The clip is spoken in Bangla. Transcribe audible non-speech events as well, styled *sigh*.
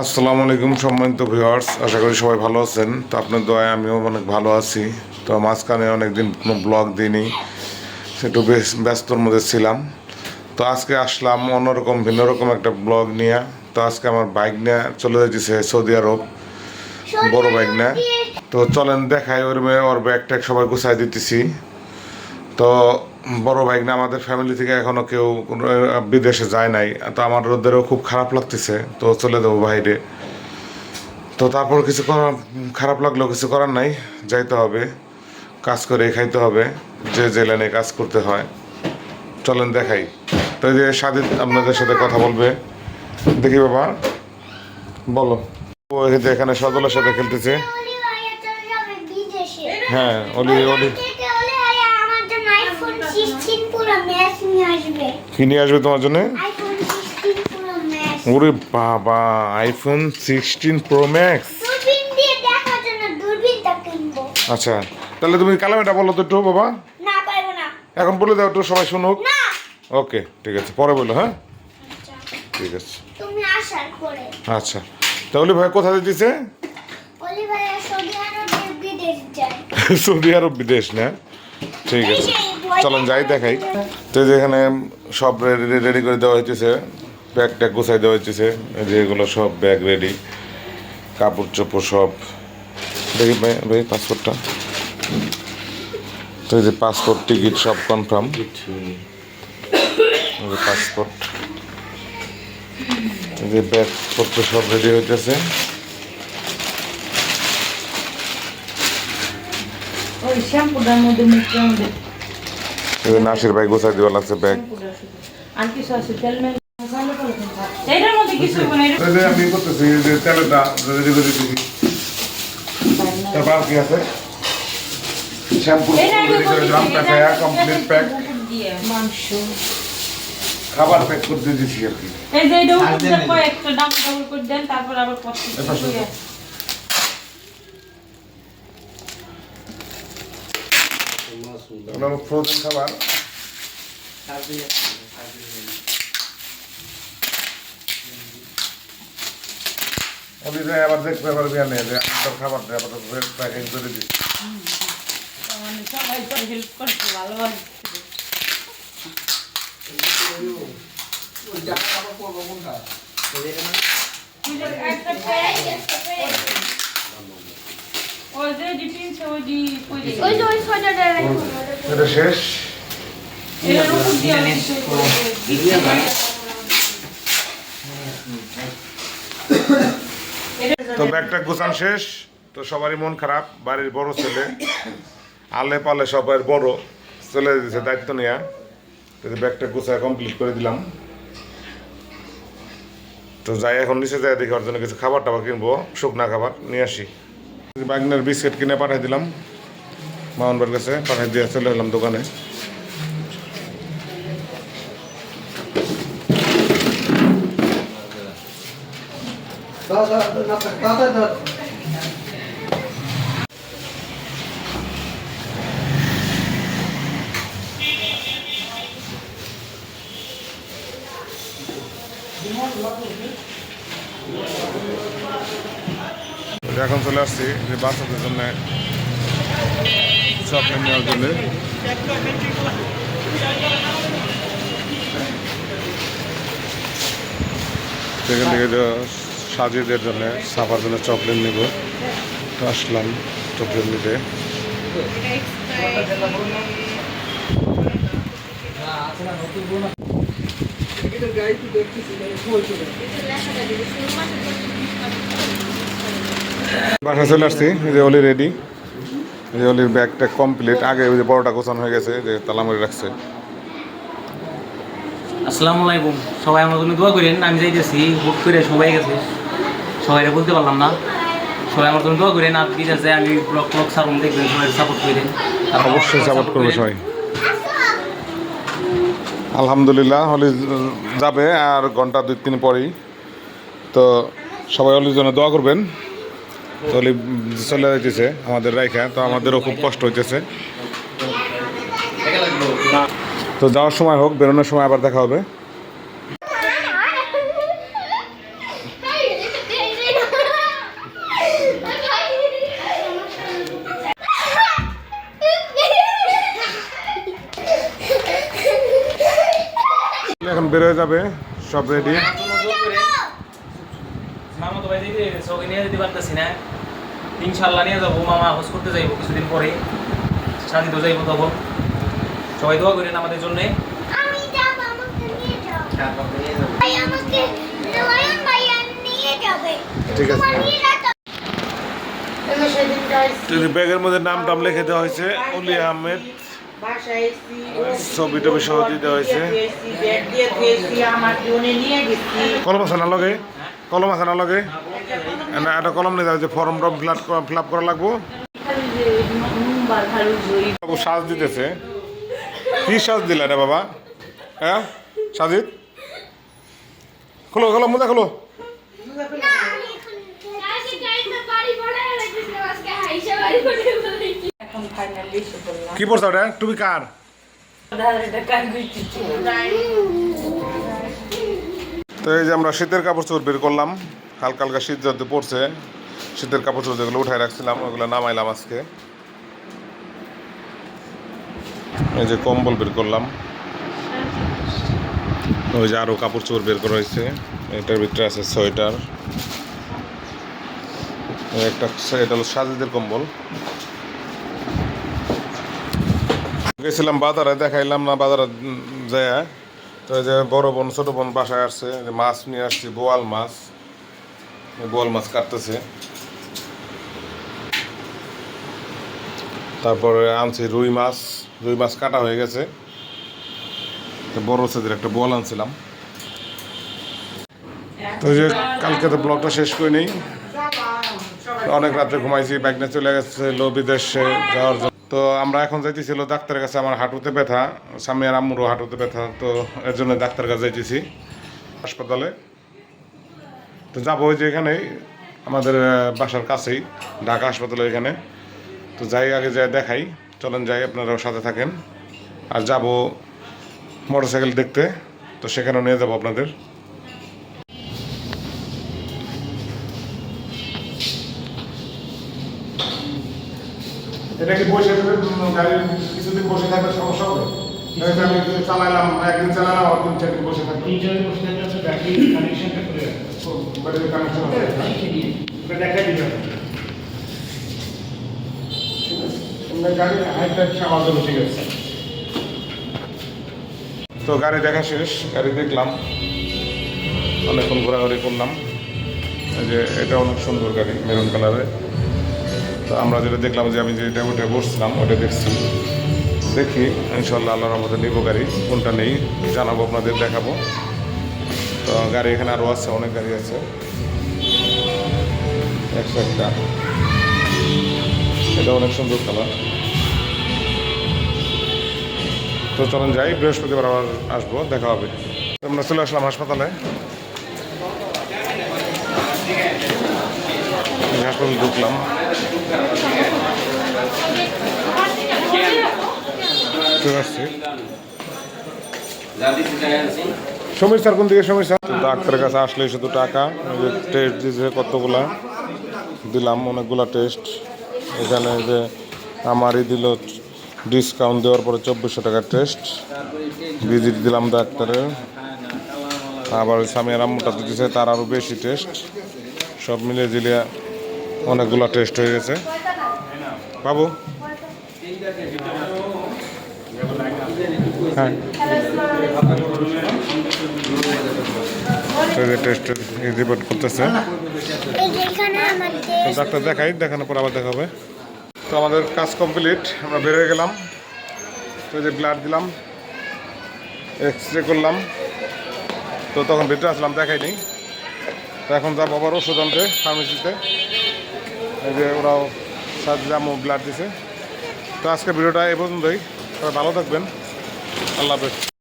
আসসালামু আলাইকুম সম্মানিত ভিউয়ার্স, আশা করি সবাই ভালো আছেন। তো আপনার দয়ায় আমিও অনেক ভালো আছি। তো মাঝখানে অনেকদিন কোনো ব্লগ দিইনি একটু বেশ ব্যস্তর মধ্যে ছিলাম। তো আজকে আসলাম অন্যরকম ভিন্ন রকম একটা ব্লগ নিয়ে। তো আজকে আমার বাইক নিয়ে চলে যাচ্ছে সৌদি আরব, বড় বাইক নিয়ে। তো চলেন দেখাই, ওর ওর ব্যাগ ট্যাগ সবাই গুছাই দিতেছি। তো বড় বাইক না আমাদের ফ্যামিলি থেকে এখনও কেউ কোনো বিদেশে যায় নাই। তো আমার ওদেরও খুব খারাপ লাগতেছে তো চলে দেবো বাইরে। তো তারপর কিছু করার খারাপ লাগলেও কিছু করার নাই যাইতে হবে কাজ করে খাইতে হবে যে যে লাইনে কাজ করতে হয়। চলেন দেখাই। তো এই যে সাদিত আপনাদের সাথে কথা বলবে দেখি বাবা বলো। ও এখানে সজলের সাথে খেলতেছে। বিদেশে। হ্যাঁ অলি অলি থেকে ওলি ভাইয়া আমার জন্য iPhone 16 Pro Max নিয়ে আসবে। কি নিয়ে আসবে তোমার জন্য? iPhone 16 Pro Max। ওরে বাবা আইফোন সিক্সটিন প্রো ম্যাক্স দূরবীন দিয়ে দেখার জন্য দূরবীনটা কিনবো। আচ্ছা তাহলে তুমি কালামেটা বলো তো একটু বাবা। না পারব না। এখন বলে দাও একটু সবাই শুনুক। না। ওকে ঠিক আছে পরে বলো হ্যাঁ? আচ্ছা, ঠিক আছে। আচ্ছা তাহলে ভাই কোথায় দিতেছে সৌদি আরবে *laughs* বিদেশ না? ঠিক আছে। চলেন, যাই দেখাই। তো এই যে এখানে সব রেডি করে দেওয়া হইতেছে, ব্যাগ ট্যাগ গোছাই দেওয়া হয়েছে এই যে এগুলো সব ব্যাগ রেডি, কাপড় চোপড় সব। দেখি ভাই পাসপোর্টটা তো এই যে পাসপোর্ট টিকিট সব কনফার্ম পাসপোর্ট যে ব্যাগপত্র সব রেডি হইতেছে। ওই শ্যাম্পুটার মধ্যে মিষ্টি আমাদের নাসির ভাই গোছাই দেওয়া লাগছে ব্যাগ। আমি করতেছি যে তেলেরটা রেডি করে দিতেছি তারপর কি আছে? শ্যাম্পু কমপ্লিট প্যাক মাংস। খাবার প্যাক করে দিয়ে দিছি আর কি। এই যে এটা উপর কয়েকটা ডাবল ডাবল করে দেন তারপর আবার কষ্ট শুরু ফ্রোজেন খাবার আমি যে আবার দেখতে পারবি না যে আমি তোর খাবার দিয়ে আবার প্যাকিং করে দিই সবাই তো হেল্প করছে ভালোবাসে একটা ওই যে ওই সোজাটা। এটা শেষ। তো ব্যাগটা গোছান শেষ। তো সবারই মন খারাপ, বাড়ির বড় ছেলে। আলে পালে সবার বড়, চলে দিয়েছে দায়িত্ব নেওয়া তো ব্যাগটা গোছায় কমপ্লিট করে দিলাম। তো যাই, এখন নিচে যাই, দেখি ওর জন্য কিছু খাবার টাবার কিনবো, শুকনা খাবার, নিয়ে আসি। বাগনের বিস্কিট কিনে পাঠিয়ে দিলাম। মামনবার কাছে পাঠিয়ে দিয়ে চলে এলাম দোকানে। এখন চলে আসছি যে বাচ্চাদের জন্য নেওয়ার জন্য সেখান থেকে সাজিদের জন্য সাফার জন্য চকলেট নেব তো আসলাম চকলেট নিতে বাসা চলে আসছি যে অলি অলির ব্যাগটা কমপ্লিট আগে ওই যে বড়টা গোছানো হয়ে গেছে যে তালা মেরে রাখছে। আসসালামু আলাইকুম। সবাই আমার জন্য দোয়া করেন আমি যাইতেছি বুক করে সবাই গেছে। সবাই বলতে পারলাম না। সবাই আমার জন্য দোয়া করেন আর ঠিক আছে আমি ব্লগ ব্লগ সারুন দেখবেন সবাই সাপোর্ট করেন। অবশ্যই সাপোর্ট করবে সবাই। আলহামদুলিল্লাহ হলি যাবে আর ঘণ্টা দুই তিন পরেই। তো সবাই হলির জন্য দোয়া করবেন। চলে চলে যাইতেছে আমাদের রাইখা, তো আমাদেরও খুব কষ্ট হইতেছে। তো যাওয়ার সময় হোক, বেরোনোর সময় আবার দেখা হবে। এখন বেরোয় যাবে, সব রেডি মামা তো ভাই দিদি সবাই নিয়ে যেতে পারতেছি না। ইনশাল্লাহ নিয়ে যাব মামা হোস করতে যাইবো কিছুদিন পরে। শাদি তো যাইবো তখন। সবাই দোয়া করেন আমাদের জন্যে। যাবে ঠিক আছে। ব্যাগের মধ্যে নাম টাম লিখে দেওয়া হয়েছে অলি আহমেদ। বাসায় এসি ছবি টবি সহ দিয়ে হয়েছে। কলম আছে না লগে? কলম আছে না লগে? না একটা কলম নিয়ে যাও, যে ফর্ম টর্ম ফিল ফিল আপ করা লাগবো। বাবু সাজ দিতেছে। কি সাজ দিলা রে বাবা? হ্যাঁ? সাজিদ? খোলো খোলো, মুদা খোলো। কি পড়ছো ওটা? টুপি কার? এটা তো এই যে আমরা শীতের কাপড় চোপড় বের করলাম, হালকা হালকা শীত যাতে পড়ছে, শীতের কাপড় চোপড় যেগুলো উঠায় রাখছিলাম, ওগুলো নামাইলাম আজকে। এই যে কম্বল বের করলাম। ওই যে আরও কাপড় চোপড় বের করা হয়েছে, এটার ভিতরে আছে সোয়েটার। একটা এটা হলো সাজিদের কম্বল। গেছিলাম বাজারে, দেখাইলাম না বাজারে যায় তো যে বড় বোন, ছোট বোন বাসায় আসছে মাছ নিয়ে আসছি, বোয়াল মাছ। বোয়াল মাছ কাটতেছে। তারপরে আনছি রুই মাছ রুই মাছ কাটা হয়ে গেছে। বড় সাইজের একটা বোয়াল আনছিলাম। তো যে কালকে তো ব্লগটা শেষ করে নেই অনেক রাত্রে ঘুমাইছি, ব্যাগ নিয়ে চলে গেছে, লো বিদেশে যাওয়ার জন্য। তো আমরা এখন যাইতেছিল ডাক্তারের কাছে, আমার হাঁটুতে ব্যথা, স্বামী আর আম্মুরও হাঁটুতে ব্যথা, তো এর জন্য ডাক্তারের কাছে যাইতেছি হাসপাতালে। তো যাব ওই যে এখানেই, আমাদের বাসার কাছেই, ঢাকা হাসপাতালে এখানে। তো যাই, আগে যাই, দেখাই। চলেন যাই, আপনারাও সাথে থাকেন। আর যাব মোটরসাইকেল দেখতে, তো সেখানেও নিয়ে যাব আপনাদের। এটা কি বসে থাকবে? গাড়ি কিছুদিন বসে থাকলে সমস্যা হবে? তো আমি চালাইলাম একদিন চালালাম আর দিন চারদিন বসে থাকব। তিনজনে বসে থাকলে হচ্ছে ব্যাটারি কানেকশনটা করে রাখবে ব্যাটারি কানেকশন হবে ওটা দিবে এমনি গাড়ি হাইট ঠিক আছে? তো গাড়ি দেখা শেষ গাড়ি দেখলাম। অনেকক্ষণ ঘোরাঘুরি করলাম। যে এটা অনেক সুন্দর গাড়ি মেরুন কালারে তো আমরা যেটা দেখলাম যে আমি যেটা ওটা বসছিলাম, ওটা দেখছি। দেখি, ইনশাল্লাহ আল্লাহর মধ্যে নিবো গাড়ি। কোনটা নেই, জানাব আপনাদের, দেখাবো। তো গাড়ি এখানে আরও আছে, অনেক গাড়ি আছে। একশো একটা। এটা অনেক সুন্দর কালার। তো চলুন যাই, বৃহস্পতিবার আবার আসব, দেখা হবে। আমরা চলে আসলাম হাসপাতালে। হাসপাতালে ঢুকলাম। সমীর স্যার কোন দিকে সমীর স্যার? ডাক্তারের কাছে আসলে শুধু টাকা যে টেস্ট দিয়েছে কতগুলা দিলাম অনেকগুলা টেস্ট এখানে যে আমারই দিল ডিসকাউন্ট দেওয়ার পরে চব্বিশশো টাকার টেস্ট ভিজিট দিলাম ডাক্তারের আবার স্বামী আম্মুটা দিতেছে তার আরও বেশি টেস্ট সব মিলিয়ে জিলিয়ে অনেকগুলো টেস্ট হয়ে গেছে। বাবু? হ্যাঁ। টেস্ট রিপোর্ট করতেছে। ডাক্তার দেখাই, দেখানোর পর আবার দেখা হবে তো আমাদের কাজ কমপ্লিট আমরা বেরিয়ে গেলাম। তো যে ব্লাড দিলাম এক্স রে করলাম। তো তখন ভিতরে আসলাম, দেখাইনি। তো এখন যাব আবার ওষুধ আনতে ফার্মেসিতে এই যে ওরাও সাথে জামু ব্লাড দিছে। তো আজকে ভিডিওটা এই পর্যন্তই। ভালো থাকবেন। আল্লাহ হাফেজ।